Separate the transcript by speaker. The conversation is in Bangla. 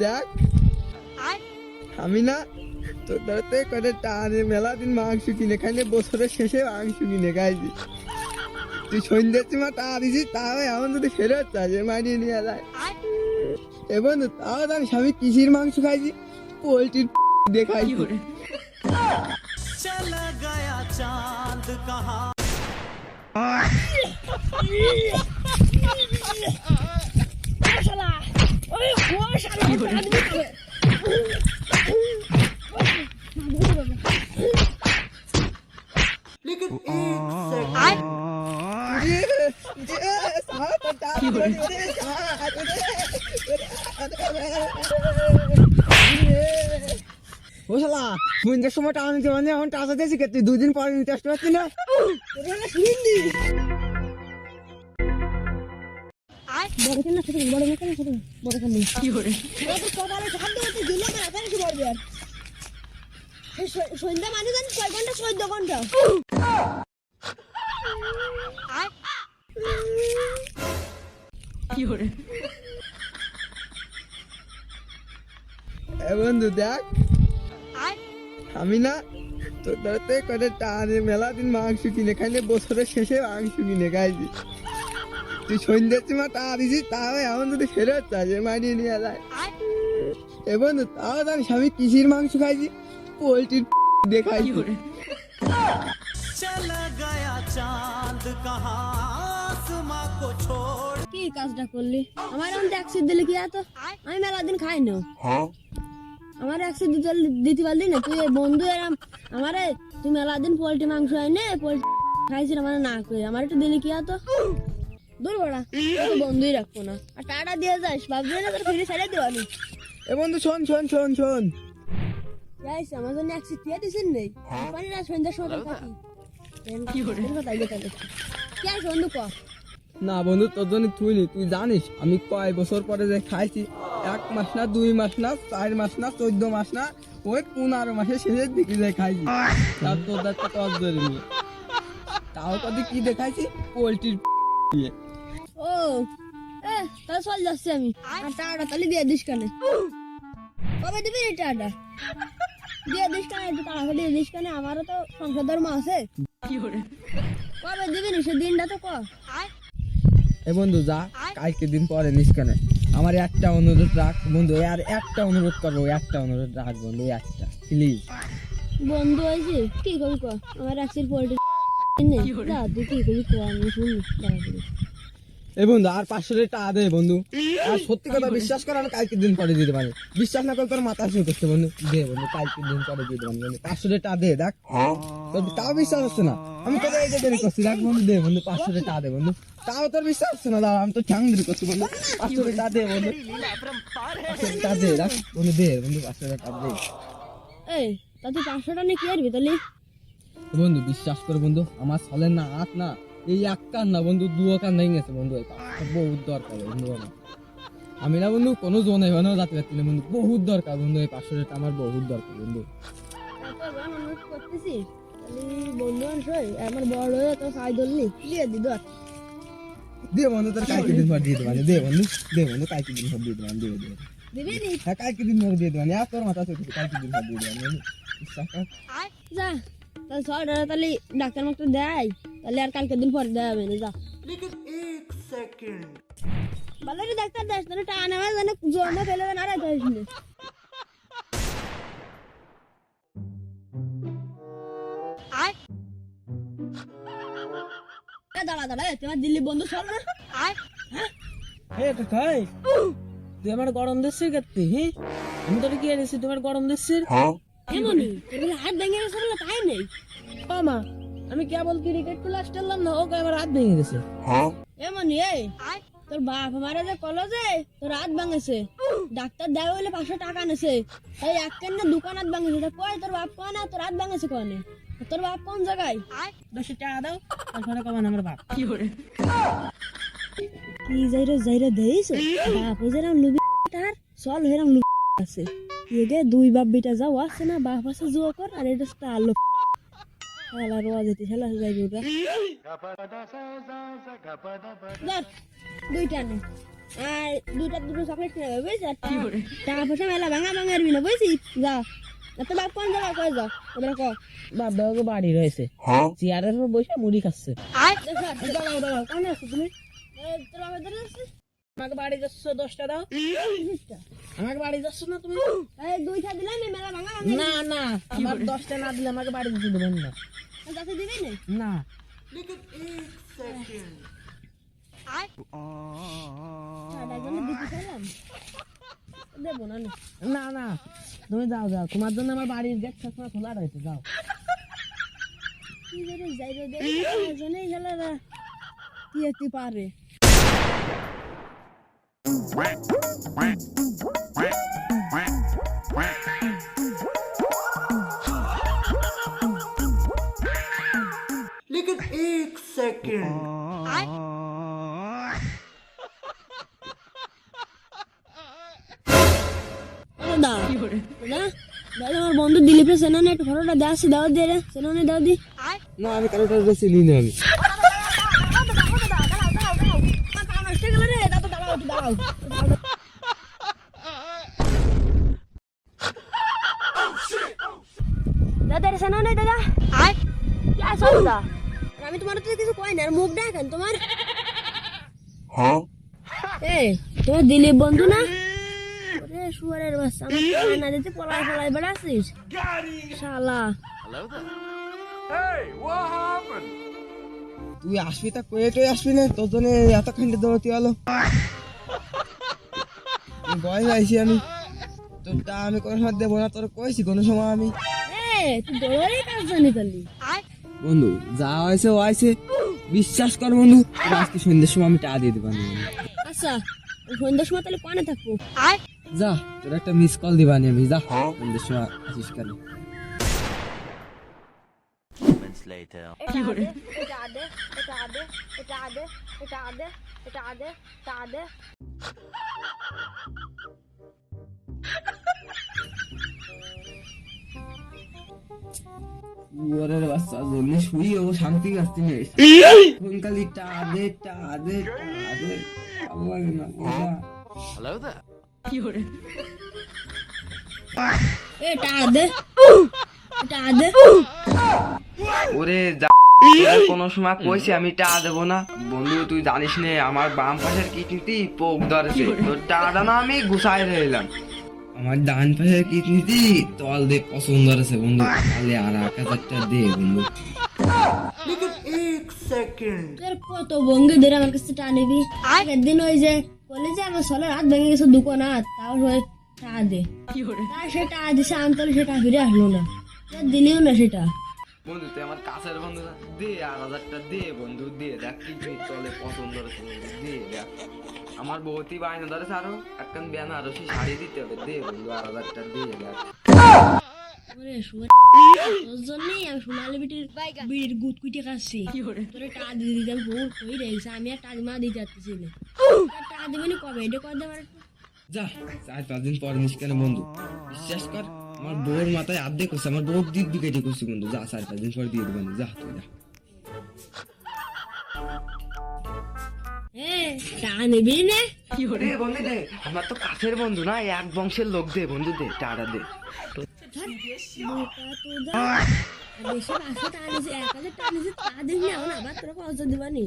Speaker 1: দেখ আমি না তোর টানে মেলা দিন মাংস কিনে খাইলে বছরের শেষে মাংস কিনে খাইছি তুই সন্ধ্যের মা টা দিছিস তাও এখন যদি ফেরত চাইছে মারিয়ে নিয়ে যায় এবং তাও আমি স্বামী কিসির মাংস খাইছি? পোলট্রির দেখাইছি
Speaker 2: চলা গয়া
Speaker 3: চাঁদ কাহা ও
Speaker 1: সময় পারি এখন টাকা দিয়েছি তুই দুদিন পরে নিতে আসতে পারছি না
Speaker 3: সন্ধ্যা মানে জানি ছয় ঘণ্টা? চোদ্দ
Speaker 1: ঘণ্টা। বন্ধু দেখ। আমি না তোর ধরতে করে টানে মেলা দিন মাংস কিনে খাইলে বছরের শেষে মাংস কিনে খাইছি। তুই সন্ধ্যের সময় তা দিছিস তাও এমন যদি ফেরত চাষে মানিয়ে নিয়ে যায় এবং তাও আমি স্বামী কিসির মাংস খাইছি পোলট্রির
Speaker 2: দেখাই
Speaker 3: কি কাজটা করলি? আমার এমন ট্যাক্সির দিলে কি এত? আমি মেলা দিন খাই না। হ্যাঁ? আমার একশো দিতে দিতে পারলি না? তুই বন্ধু এরম আমারে তুই মেলা দিন পোলট্রি মাংস হয় না পোলট্রি খাইছিল আমার না করে আমার একটু দিলে কি এত? দূর বড়া। তো বন্ধুই রাখব না। আর টাটা দিয়ে যাস ভাবছি না তোর ফিরে ছেড়ে দেওয়ানি
Speaker 1: এ বন্ধু শোন শোন শোন শোন।
Speaker 3: যাইস আমার জন্য দিছেন নেই পানি না সন্ধ্যার সময় থাকি কি করে তাই কি আছে বন্ধু ক?
Speaker 1: না বন্ধু তোর জন্য তুই নি তুই জানিস আমি কয় বছর পরে যে খাইছি এক মাস না দুই মাস না চার মাস না চোদ্দ মাস না ওই পনেরো মাসের শেষের দিকে যে খাইছি। তার তোর ধরে তাও কত কি দেখাইছি? পোলট্রির
Speaker 3: ও এ তাহলে চল যাচ্ছি আমি। আর টাকাটা তাহলে দিয়ে দিস কানে। কবে দিবি রে টাকাটা? দিয়ে দিস কানে একটু টাকা দিয়ে দিস কানে আমারও তো সংসার ধর্ম আছে। কবে দিবি নি সে দিনটা তো ক।
Speaker 1: এ বন্ধু যা কালকে দিন পরে নিস কেন। আমার একটা অনুরোধ রাখ বন্ধু আর একটা অনুরোধ করব একটা অনুরোধ রাখ বন্ধু একটা প্লিজ
Speaker 3: বন্ধু হয়েছে কি কবি ক? আমার একশির পোল্ট্রি যা তুই কি কবি ক? আমি শুনি দাঁড়া দিবি
Speaker 1: এ বন্ধু আর পাঁচশো টাকা দে বন্ধু। আর সত্যি কথা বিশ্বাস করে আমি কালকে দিন পরে দিতে পারি বিশ্বাস না করে তোর মাথা শুরু করছে বন্ধু। দে বন্ধু কালকে দিন পরে দিতে বন্ধু পাঁচশো টাকা দে দেখ। তাও বিশ্বাস হচ্ছে না। আমি তোর এই যে দেরি করছি দেখ বন্ধু দে বন্ধু পাঁচশো টাকা দে বন্ধু। তাও তোর বিশ্বাস হচ্ছে না দাঁড়া আমি তো ঠ্যাং দেরি করছি বন্ধু। পাঁচশো টাকা দে বন্ধু। পাঁচশো টাকা দে দেখ। বন্ধু দে বন্ধু পাঁচশো টাকা দে
Speaker 3: এই তা তুই পাঁচশোটা নিয়ে কি করবি তাহলে
Speaker 1: বন্ধু বিশ্বাস করে বন্ধু আমার ছলের না হাত না এই এক কান না বন্ধু দুও কান ভেঙে গেছে বন্ধু বহুত দরকার বন্ধু আমার। আমি না বন্ধু কোনো জোন এখানেও যাতে পারছি না বন্ধু বহুত দরকার বন্ধু এই পাঁচশো টাকা আমার বহুত দরকার বন্ধু।
Speaker 3: বন্ধু আমার বড় হয়ে তো সাই ধরলি দিয়ে দি
Speaker 1: দে বন্ধু তোর কালকে দিন পর দিয়ে দেবানি দে বন্ধু দে বন্ধু কালকে দিন পর দিয়ে দেবানি দিয়ে দেবানি
Speaker 3: দিবি নি?
Speaker 1: হ্যাঁ কালকে দিন পর দিয়ে দেবানি আর তোর মাথা চলছে কালকে দিন পর দিয়ে দেবানি।
Speaker 3: যা। তাহলে ডাক্তার মাক্তার দেয়। তাহলে আর কালকে দিন পরে দেওয়া হবে না যা। ভালো কি ডাক্তার দাস তোর টানা হয় যেন জোরে ফেলে না রাখা হয়েছিল দাঁড়া দাঁড়া তোমার দিল্লি বন্ধু সব না?
Speaker 4: হ্যাঁ? আমার গরম তোমার গরম আমি কেবল ক্রিকেট ক্লাস খেললাম না ওকে আমার হাত ভেঙে গেছে।
Speaker 3: এমনই এই তোর বাপ আমারে যে কলেজে তোর হাত ভাঙেছে। ডাক্তার দেয় হইলে পাঁচশো টাকা নেছে এই এক কেন্দ্রে দোকান হাত ভাঙেছে। তা কয় তোর বাপ কয় না তোর হাত ভাঙেছে কনে তোর বাপ কোন জায়গায়?
Speaker 4: দশ টাকা দাও তারপরে কমান আমার বাপ।
Speaker 3: কি যাইরে যাইরে দেইছে বাপ ওই যেরকম লুবি তার চল হেরম লুবি আছে। এগে দুই বাপ বেটা যাও আছে না? বাপ আছে জুয়া কর আর এটা আলো শালা রোয়া যেতে শালা যাই ওটা ধর দুইটা নে আর দুইটা দুটো চকলেট কিনে দেবে বুঝছিস আর টাকা পয়সা মেলা ভাঙা ভাঙা আরবি না বুঝছিস যা তো বাপ কোন জায়গা কয়ে যাও ওদের ক
Speaker 4: বাপ বাড়ি রয়েছে চেয়ারের উপর বসে মুড়ি খাচ্ছে
Speaker 3: দাঁড়াও দাঁড়াও কোন আছো তুমি তোর বাবা ধরে আছে
Speaker 4: আমাকে বাড়ি যাচ্ছ দশটা দাও। আমাকে বাড়ি যাচ্ছ না তুমি?
Speaker 3: এই দুইটা এই মেলা ভাঙা
Speaker 4: না না আমার দশটা না দিলে আমাকে বাড়ি দিতে দেবেন না।
Speaker 3: যাতে দিবি না?
Speaker 4: না।
Speaker 3: না না।
Speaker 4: না না তুমি যাও যাও। তোমার জন্য আমার বাড়ির গেট সবসময় খোলা রয়েছে যাও।
Speaker 3: কি করে যাই রে দেখি জন্যই খেলারা কি পারে? Look at eight বন্ধু দিলীপের সেনানে একটা ফটোটা দেওয়া আছে দাওয়াত দিয়ে সেনানে দাও দি।
Speaker 1: না আমি কারোটা চিনি না আমি।
Speaker 3: দাদা রে সেনানে দাদা। আয়। কি আসো দাদা আমি তোমার তো কিছু কই না আর মুখ দেখেন তোমার। এ তোমার দিলীপ বন্ধু না? ওরে শুয়ারের বাচ্চা আমার না দিতে পলাই পলাই বেড়াচ্ছিস। শালা।
Speaker 1: তুই আসবি তা কয়ে টয়ে আসবি না তোর জন্য এত খান্ডে দৌড়তে হলো। বয়স আইছি আমি। তোরটা আমি কোনো সময় দেবো না তোর কইছি কোনো সময় আমি। বন্ধু যা হয়েছে ও হয়েছে। বিশ্বাস কর বন্ধু আজকে সন্ধ্যের সময় আমি টাকা দিয়ে দেবো
Speaker 3: আচ্ছা সন্ধ্যার সময় তাহলে কনে থাকব।
Speaker 1: যা তোর একটা মিস কল দিবানি আমি যা। সন্ধ্যের সময় আসিস কেন?
Speaker 2: Later.
Speaker 1: ওরের বাচ্চা জন্য শুই ও শান্তি আসতে নেই কোন কালি টা দে টা টা
Speaker 3: এটা আদে
Speaker 1: ওরে কোন সময় কইছি আমি টা দেবো না। বন্ধু তুই জানিস নে আমার বাম পাশের কিডনিতে পোক ধরেছে। তোর টাটা না আমি গুছাই রইলাম। আমার ডান পাশে কি নিতি তল দে পছন্দ আছে বন্ধু। তাহলে আর এক হাজারটা দে বন্ধু।
Speaker 3: তোর কত বঙ্গে ধরে আমার কাছে টানিবি? একদিন ওই যে কলেজে আমার সলে রাত ভেঙে গেছে দুকো না তাও হয়ে টা দে তার সেটা আজ আমি তাহলে সেটা ফিরে আসলো না। দিলেও না সেটা।
Speaker 1: বন্ধু তুই আমার কাছের বন্ধু না? দে আর হাজারটা দে বন্ধু দে দেখ কি কি চলে পছন্দ হয়েছে বন্ধু দে দেখ। আমার বহুতই বায়না ধরেছে আরও একখান বেনারসি শাড়ি দিতে হবে। দে বন্ধু আর হাজারটা দে দেখ।
Speaker 3: আমি আর মা যাচ্ছি কবে? এটা
Speaker 1: পর বন্ধু। বিশ্বাস কর আমার বউর মাথায় আর্ধেক করছে আমার বউর দিক দিকে এটি করছি বন্ধু। যা চার পাঁচ দিন পর দিয়ে দেবেন যা তুই যা। আমার তো কাছের বন্ধু না এক বংশের লোক দে বন্ধু দে টাটা দে।
Speaker 3: বেশি এক তা আবার তোরা কত দিবানি।